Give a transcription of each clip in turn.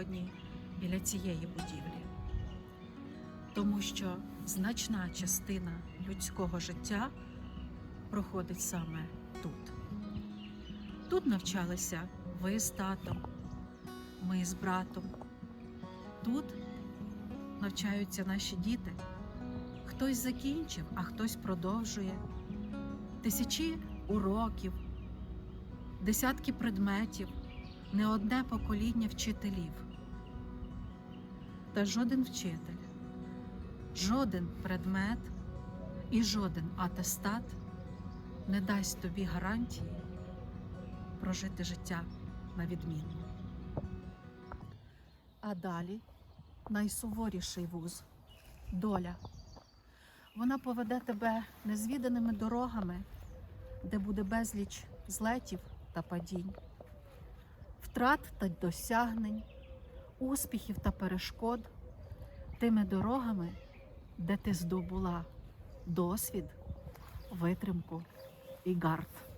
сьогодні біля цієї будівлі, тому що значна частина людського життя проходить саме тут. Тут навчалися ви з татом, ми з братом. Тут навчаються наші діти. Хтось закінчив, а хтось продовжує. Тисячі уроків, десятки предметів, не одне покоління вчителів. Та жоден вчитель, жоден предмет і жоден атестат не дасть тобі гарантії прожити життя на відмінно. А далі найсуворіший вуз доля. Вона поведе тебе незвіданими дорогами, де буде безліч злетів та падінь, втрат та досягнень, успіхів та перешкод, тими дорогами, де ти здобула досвід, витримку і гард.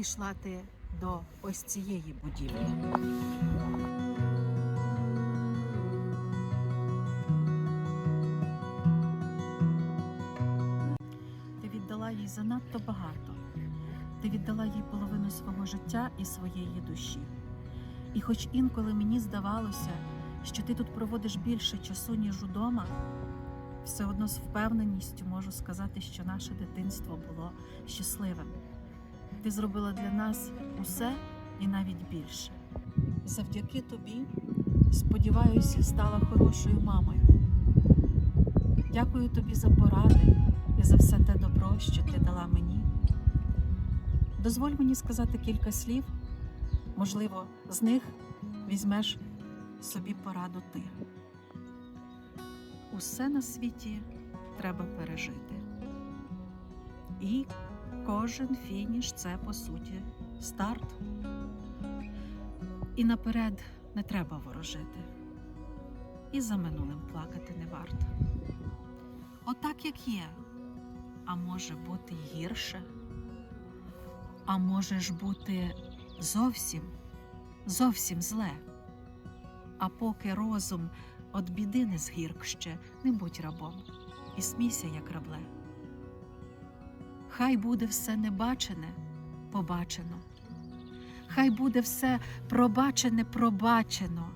Ішла ти до ось цієї будівлі. Ти віддала їй занадто багато. Ти віддала їй половину свого життя і своєї душі. І хоч інколи мені здавалося, що ти тут проводиш більше часу, ніж удома, все одно з впевненістю можу сказати, що наше дитинство було щасливим. Ти зробила для нас усе і навіть більше. Завдяки тобі, сподіваюся, стала хорошою мамою. Дякую тобі за поради і за все те добро, що ти дала мені. Дозволь мені сказати кілька слів. Можливо, з них візьмеш собі пораду ти. Усе на світі треба пережити. І кожен фініш це по суті старт. І наперед не треба ворожити. І за минулим плакати не варто. Отак, як є. А може бути гірше. А може ж бути зовсім, зовсім зле. А поки розум От біди не згірк ще, не будь рабом, і смійся, як рабле. Хай буде все небачене, побачено, хай буде все пробачене, пробачено.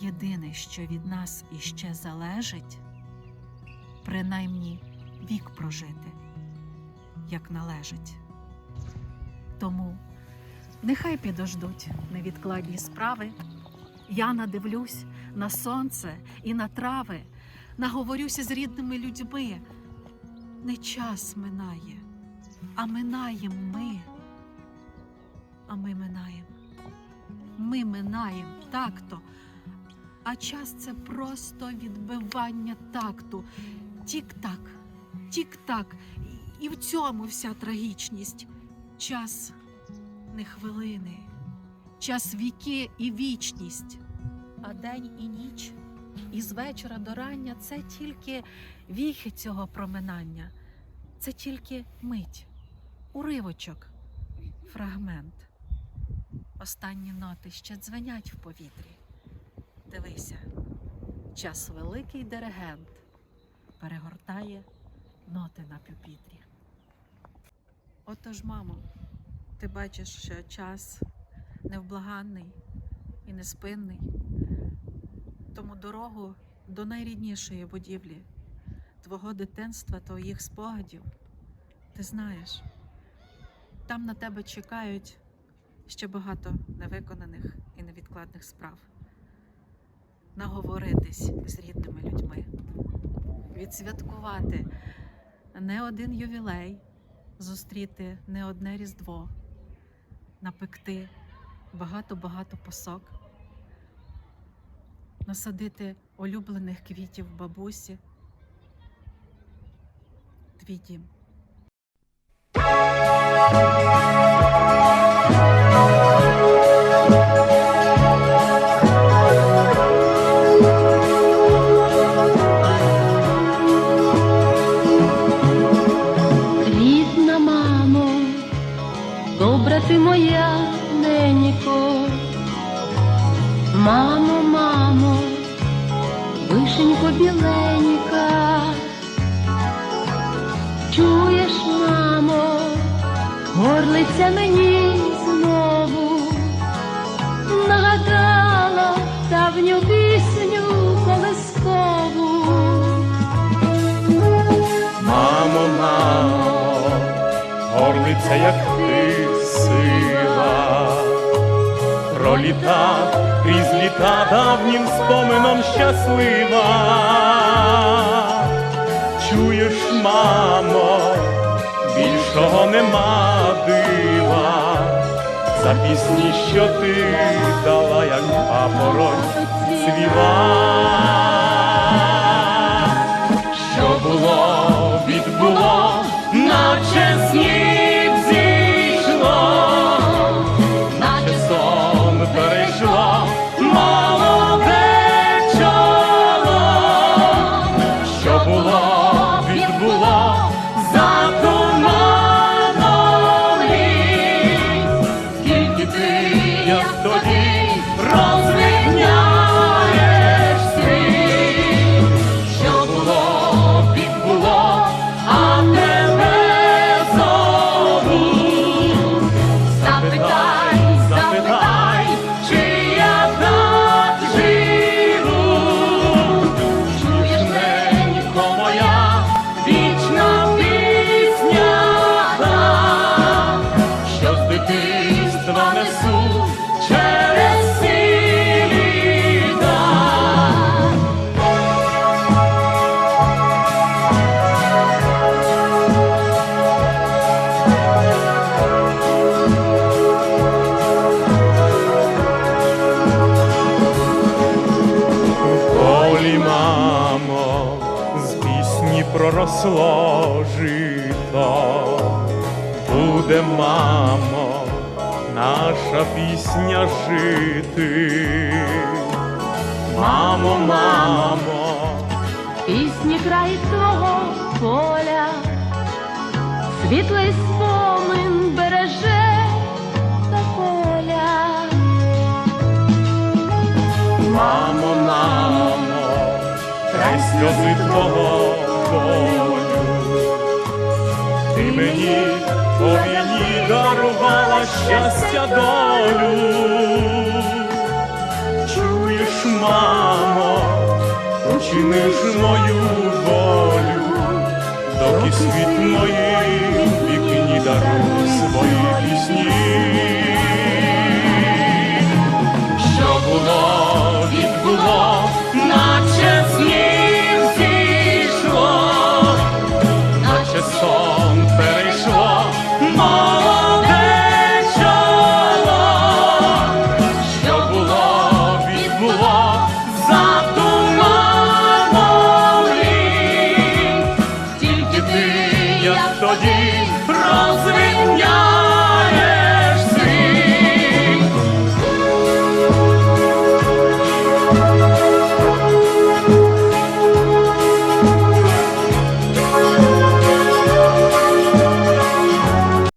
Єдине, що від нас іще залежить, принаймні вік прожити, як належить. Тому нехай підождуть невідкладні справи. Я надивлюсь на сонце і на трави, наговорюся з рідними людьми. Не час минає, а минаєм ми. А ми минаємо. Ми минаємо так-то. А час це просто відбивання такту. Тік-так, тік-так. І в цьому вся трагічність. Час не хвилини час віки і вічність, а день і ніч, і з вечора до рання це тільки віхи цього проминання, це тільки мить, уривочок, фрагмент. Останні ноти ще дзвенять в повітрі. Дивися, час великий диригент перегортає ноти на пюпітрі. Отож, мамо, ти бачиш, що час невблаганний і неспинний. Тому дорогу до найріднішої будівлі, твого дитинства, твоїх спогадів, ти знаєш, там на тебе чекають ще багато невиконаних і невідкладних справ. Наговоритись з рідними людьми, відсвяткувати не один ювілей, зустріти не одне різдво, напекти багато-багато посок, насадити улюблених квітів бабусі. Твій дім. Чуєш, мамо, горлиця мені знову нагадала давню пісню колискову. Мамо, мамо, горлиця, як ти сила, проліта крізь літа давнім спомином щаслива. Чуєш, мамо, більшого нема дива, за пісні, що ти дала, як папороть цвіла. Проросло жито. Буде, мамо, наша пісня жити. Мамо, мамо, Пісні край твого поля, світлий спомин береже та поля. мамо, мамо, край сльози твого мені по війні дарувала щастя долю. Чуєш, мамо, учиниш мою